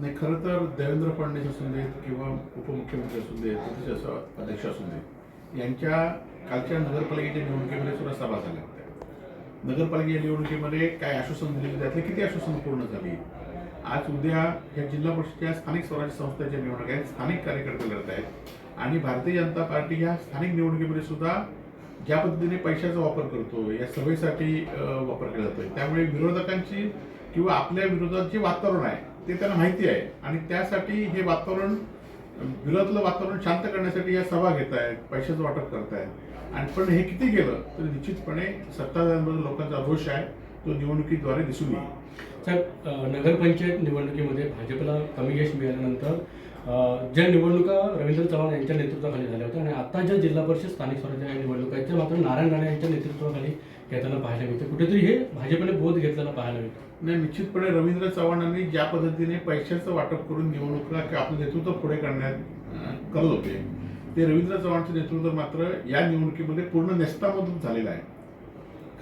नाही खरं तर देवेंद्र फडणवीस असू देत किंवा उपमुख्यमंत्री असू देत सतीश असं अध्यक्ष असू देत यांच्या कालच्या नगरपालिकेच्या निवडणुकीमध्ये सुद्धा सभा झाल्या होत्या. नगरपालिकेच्या निवडणुकीमध्ये काय आश्वासन दिले त्यातले किती आश्वासन पूर्ण झाली? आज उद्या या जिल्हा परिषदेच्या स्थानिक स्वराज्य संस्थेच्या निवडणुका आहेत स्थानिक कार्यकर्ते लढत आहेत. आणि भारतीय जनता पार्टी ह्या स्थानिक निवडणुकीमध्ये सुद्धा ज्या पद्धतीने पैशाचा वापर करतो या सभेसाठी वापर केला जातोय. त्यामुळे विरोधकांची किंवा आपल्या विरोधात जे वातावरण आहे ते त्यांना माहिती आहे. आणि त्यासाठी हे वातावरण विरोधातलं वातावरण शांत करण्यासाठी या सभा घेत आहेत पैशाचं वाटप करतायत आणि पण हे किती गेलं तर निश्चितपणे सत्ताधाऱ्यांबद्दल लोकांचा रोष आहे. तो निवडणुकीद्वारे दिसून येईल. साहेब अ, नगरपंचायत निवडणुकीमध्ये भाजपला कमी यश मिळाल्यानंतर ज्या निवडणुका रवींद्र चव्हाण यांच्या नेतृत्वाखाली झाल्या होत्या आणि आता ज्या जिल्हा परिषद स्थानिक स्वराज्य निवडणुका आहेत त्या मात्र नारायण राणे यांच्या नेतृत्वाखाली घेताना पाहायला मिळते. कुठेतरी हे भाजपने बोध घेतलेला पाहायला मिळतं. नाही निश्चितपणे रवींद्र चव्हाणांनी ज्या पद्धतीने पैशाचं वाटप करून निवडणुका किंवा आपलं नेतृत्व पुढे करण्यात करत होते ते रवींद्र चव्हाणचं नेतृत्व मात्र या निवडणुकीमध्ये पूर्ण नेस्तामधून झालेलं आहे.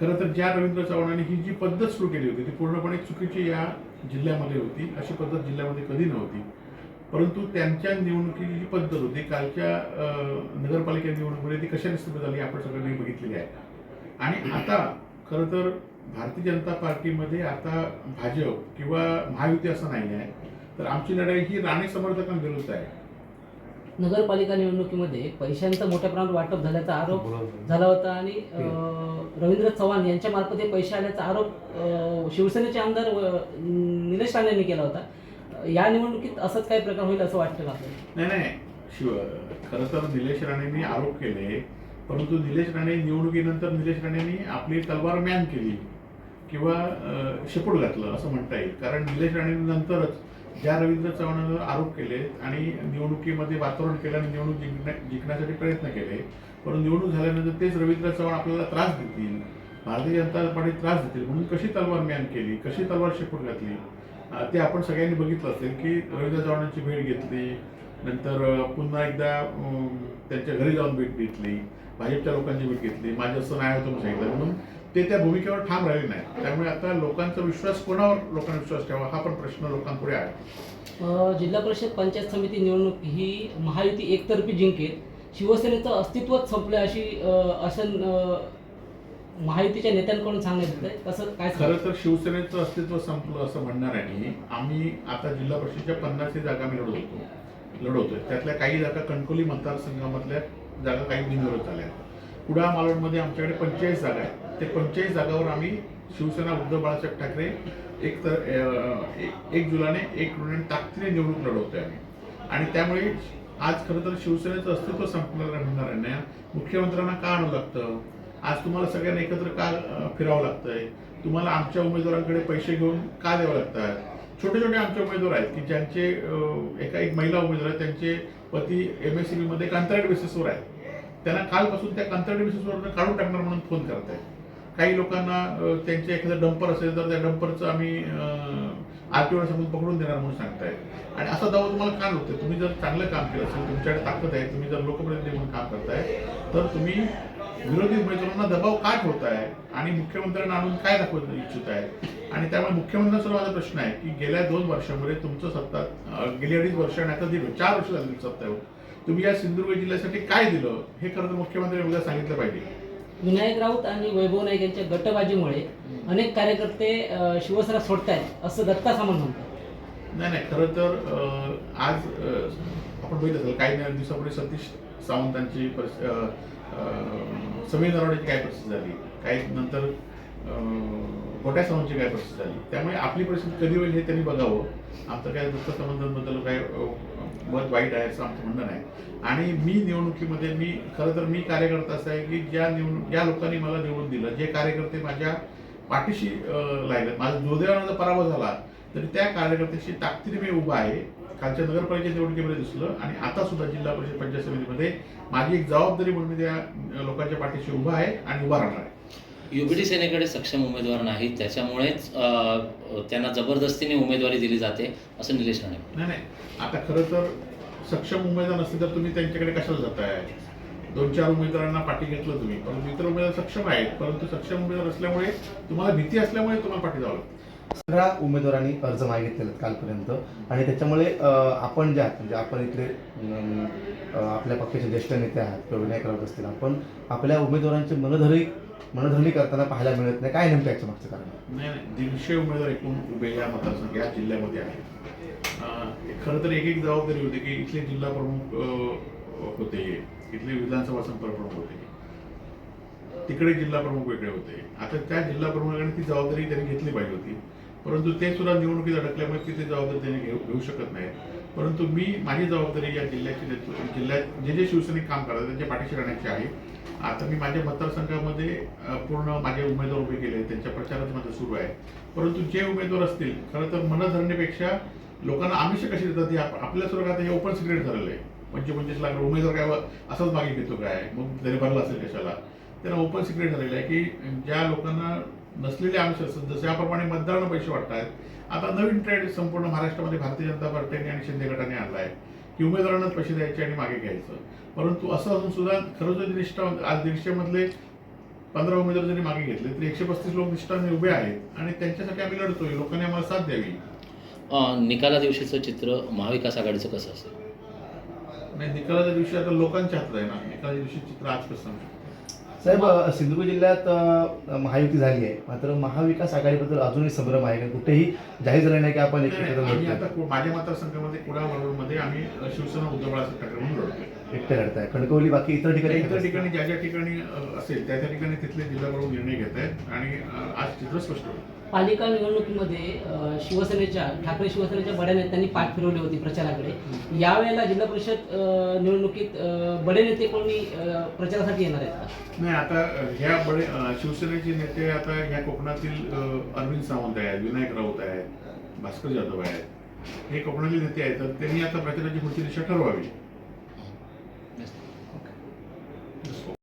खरं तर ज्या रवींद्र चव्हाणांनी ही जी पद्धत सुरू केली होती ती पूर्णपणे चुकीची या जिल्ह्यामध्ये होती. अशी पद्धत जिल्ह्यामध्ये कधी नव्हती. परंतु त्यांच्या निवडणुकीची जी पद्धत होती कालच्या नगरपालिका निवडणुकीमध्ये ती कशा निस्तुत झाली आपण सगळ्यांनी बघितलेली आहे. आणि आता खरं तर भारतीय जनता पार्टीमध्ये आता भाजप किंवा महायुती असं नाही आहे. तर आमची लढाई ही राणे समर्थकांविरुद्ध आहे. नगरपालिका निवडणुकीमध्ये पैशांचं मोठ्या प्रमाणात वाटप झाल्याचा आरोप झाला होता आणि रवींद्र चव्हाण यांच्या मार्फत हे पैसे आल्याचा आरोप शिवसेनेचे आमदार निलेश राणे यांनी केला होता. या निवडणुकीत असंच काही प्रकार होईल असं वाटतं का नाही नाही. शिव खरं तर निलेश राणेंनी आरोप केले परंतु निलेश राणे निवडणुकीनंतर निलेश राणेंनी आपली तलवार मॅन केली किंवा शेपूट घातलं असं म्हणता येईल. कारण निलेश राणेंनंतरच ज्या रवींद्र चव्हाणांवर आरोप केले आणि निवडणुकीमध्ये वातावरण केलं आणि निवडणूक जिंकण्या जिंकण्यासाठी प्रयत्न केले परंतु निवडणूक झाल्यानंतर तेच रवींद्र चव्हाण आपल्याला त्रास देतील भारतीय जनता पार्टी त्रास देतील म्हणून कशी तलवार म्यान केली कशी तलवार शेपूट घातली? ते आपण सगळ्यांनी बघितलं असेल की रवींद्र चव्हाणांची भेट घेतली नंतर पुन्हा एकदा त्यांच्या घरी जाऊन भेट घेतली भाजपच्या लोकांची भेट घेतली माझं असं नाही होतं सांगितलं. म्हणून ते त्या भूमिकेवर ठाम राहिले नाही त्यामुळे आता लोकांचा विश्वास कोणावर लोकांना विश्वास ठेवा हा पण प्रश्न लोकांपुढे आहे. जिल्हा परिषद पंचायत समिती निवडणूक ही महायुती एकतर्फी जिंकेल. शिवसेनेचं अस्तित्वच संपलं अशी असं महायुतीच्या नेत्यांकडून सांगण्यात कसं काय? खरं तर शिवसेनेचं अस्तित्व संपलं असं म्हणणार आहे आम्ही आता जिल्हा परिषदेच्या पन्नासही जागा आम्ही लढवत. लढवतोय. त्यातल्या काही जागा कणकोली मतदारसंघामधल्या जागा काही बिनविरोध झाल्या कुडा मालवणमध्ये आमच्याकडे पंचेचाळीस जागा आहेत. ते पंचेचाळीस जागावर आम्ही शिवसेना उद्धव बाळासाहेब ठाकरे एक तर एक- जुलाने एक जुलाने ताकदीने निवडणूक लढवतोय आम्ही. आणि त्यामुळे आज खरं तर शिवसेनेचं अस्तित्व संपलेलं म्हणणार नाही मुख्यमंत्र्यांना का आणावं लागतं? आज तुम्हाला सगळ्यांना एकत्र का फिरावं लागतंय? तुम्हाला आमच्या उमेदवारांकडे पैसे घेऊन का द्यावं लागतात? छोटे छोटे आमचे उमेदवार आहेत की ज्यांचे एका एक महिला उमेदवार आहेत त्यांचे पती एम एस सी मध्ये कॉन्ट्रॅक्ट बेसिसवर आहेत. त्यांना कालपासून त्या कंत्राटी बेसिसवर काढून टाकणार म्हणून फोन करत आहेत काही लोकांना त्यांचे एखादं डंपर असेल तर त्या डंपरचं आम्ही आरटीओला समोर पकडून देणार म्हणून सांगताय. आणि असा दावा तुम्हाला का नव्हतं? तुम्ही जर चांगलं काम केलं असेल तुमच्याकडे ताकद आहे तुम्ही जर लोकप्रतिनिधी म्हणून काम करताय तर तुम्ही विरोधी उमेदवारांना दबाव का ठेवताय? आणि मुख्यमंत्र्यांना आणून काय दाखवत इच्छित आहे? आणि त्यामुळे मुख्यमंत्र्यांसुद्धा माझा प्रश्न आहे की गेल्या दोन वर्षामध्ये तुमचं सत्ता गेली अडीच वर्ष आणि आता दीड चार वर्ष झाली सत्तेवर तुम्ही या सिंधुदुर्ग जिल्ह्यासाठी काय दिलं? हे खरं तर मुख्यमंत्र्यांनी उद्या सांगितलं पाहिजे. विनायक राऊत आणि वैभव नाईक यांच्या गटबाजीमुळे अनेक कार्यकर्ते शिवसेना सोडतायत असं दत्ता सामंत म्हणतात. नाही नाही खरं तर आज आपण बघितलं असेल काही दिवसापूर्वी सतीश सावंतांची समीर नरवडेची काय परिस्थिती झाली? काही नंतर अं, गोट्या सावंतची काय परिस्थिती झाली? त्यामुळे आपली परिस्थिती कधी होईल हे त्यांनी बघावं. आमचं काय दत्त संबंधांबद्दल काय अं, मत वाईट आहे असं आमचं म्हणणं नाही. आणि मी निवडणुकीमध्ये मी खरं तर मी कार्यकर्ता असं आहे की ज्या निवडणूक ज्या लोकांनी मला निवडून दिलं जे कार्यकर्ते माझ्या पाठीशी लागले माझा दुर्दैवानं जर पराभव झाला तरी त्या कार्यकर्त्याशी ताकदीने मी उभा आहे. कालच्या नगरपालिका निवडणुकीमध्ये दिसलं आणि आता सुद्धा जिल्हा परिषद पंचायत समितीमध्ये माझी एक जबाबदारी म्हणून मी त्या लोकांच्या पाठीशी उभा आहे आणि उभा राहणार आहे. युबीडी सेनेकडे सक्षम उमेदवार नाहीत. त्याच्यामुळेच त्यांना जबरदस्तीने उमेदवारी दिली जाते असं निलेश राणे नाही नाही. आता खरं तर सक्षम उमेदवार नसतील तर तुम्ही त्यांच्याकडे कशाला जाताय? दोन चार उमेदवारांना पाठी घेतलं तुम्ही. परंतु इतर उमेदवार सक्षम आहेत. परंतु सक्षम उमेदवार असल्यामुळे तुम्हाला भीती असल्यामुळे तुम्हाला पाठी जावं लागतं. सगळ्या उमेदवारांनी अर्ज मागितलेले आहेत कालपर्यंत. आणि त्याच्यामुळे आपण जे आहात म्हणजे आपण इथले आपल्या पक्षाचे ज्येष्ठ नेते आहात किंवा विनायक राऊत असतील आपण आपल्या उमेदवारांची मनधरी मनधरणी करताना पाहायला मिळत नाही. काय नेमकं याच्या मागचं कारण? नाही दीडशे उमेदवार एकूण उभे या मतदारसंघ या जिल्ह्यामध्ये आहेत. खरं तर एक एक जबाबदारी होती की इथले जिल्हा प्रमुख होते इथले विधानसभा संपर्क प्रमुख होते. तिकडे जिल्हा प्रमुख वेगळे होते. आता त्या जिल्हा प्रमुखाने ती जबाबदारी त्यांनी घेतली पाहिजे होती. परंतु ते सुद्धा निवडणुकीत अडकल्यामुळे तिथे जबाबदारी त्यांनी घेऊ घेऊ शकत नाही. परंतु मी माझी जबाबदारी या जिल्ह्याची जिल्ह्यात जे जे शिवसैनिक काम करतात त्यांच्या पाठीशी राहण्याची आहे. आता मी माझ्या मतदारसंघामध्ये पूर्ण माझे उमेदवार उभे केले त्यांच्या प्रचारात माझं सुरू आहे. परंतु जे उमेदवार असतील खरं तर मनधरणीपेक्षा लोकांना आमिष कशी देतात हे आप- आपल्या सुद्धा आता हे ओपन सिक्रेट झालेलं आहे. पंचवीस लाख उमेदवार काय असाच असंच मागे घेतो काय? मग तरी भरला असेल कशाला? त्यांना ओपन सिक्रेट झालेलं आहे की ज्या लोकांना नसलेले जसे याप्रमाणे मतदारांना पैसे वाटतात. आता नवीन ट्रेंड संपूर्ण महाराष्ट्रामध्ये भारतीय जनता पार्टीने आणि शिंदे गटाने आणला आहे. की उमेदवारांनाच पैसे द्यायचे आणि मागे घ्यायचं. परंतु असं असून सुद्धा खरंच निष्ठा आज दीडशे मधले पंधरा उमेदवार जरी मागे घेतले तरी एकशे पस्तीस लोक निष्ठाने उभे आहेत आणि त्यांच्यासाठी आम्ही लढतोय. लोकांनी आम्हाला साथ द्यावी. निकाला दिवशीचं चित्र महाविकास आघाडीचं कसं असेल नाही निकालाच्या दिवशी आता लोकांच्या हातात आहे ना. निकालाच्या दिवशी चित्र आज कसं साहेब सिंधुदुर्ग जिल्ह्यात महायुती झाली आहे. मात्र महाविकास आघाडीबद्दल अजूनही संभ्रम आहे कारण कुठेही जाहीर झालं नाही की आपण एकत्र कु- माझ्या मतदारसंघामध्ये कुडाळमध्ये आम्ही शिवसेना उद्धव बाळासाहेब ठाकरे म्हणून लढतोय. एकटे लढताय खडकवली बाकी इतर ठिकाणी इतर ठिकाणी ज्या ज्या ठिकाणी असेल त्या त्या ठिकाणी तिथले जिल्हा प्रमुख निर्णय घेत आहेत आणि आज चित्र स्पष्ट होईल पालिका निवडणुकीमध्ये शिवसेनेच्या ठाकरे शिवसेनेच्या बड्या नेत्यांनी पाठ फिरवली होती प्रचाराकडे. यावेळेला जिल्हा परिषद निवडणुकीत बडे नेते कोणी प्रचारासाठी येणार आहेत का? नाही आता ह्या बडे शिवसेनेचे नेते आता ह्या कोकणातील अरविंद सावंत आहेत विनायक राऊत आहेत भास्कर जाधव आहेत. हे कोकणातील नेते आहेत तर त्यांनी आता प्रचाराची पुढची दिशा ठरवावी.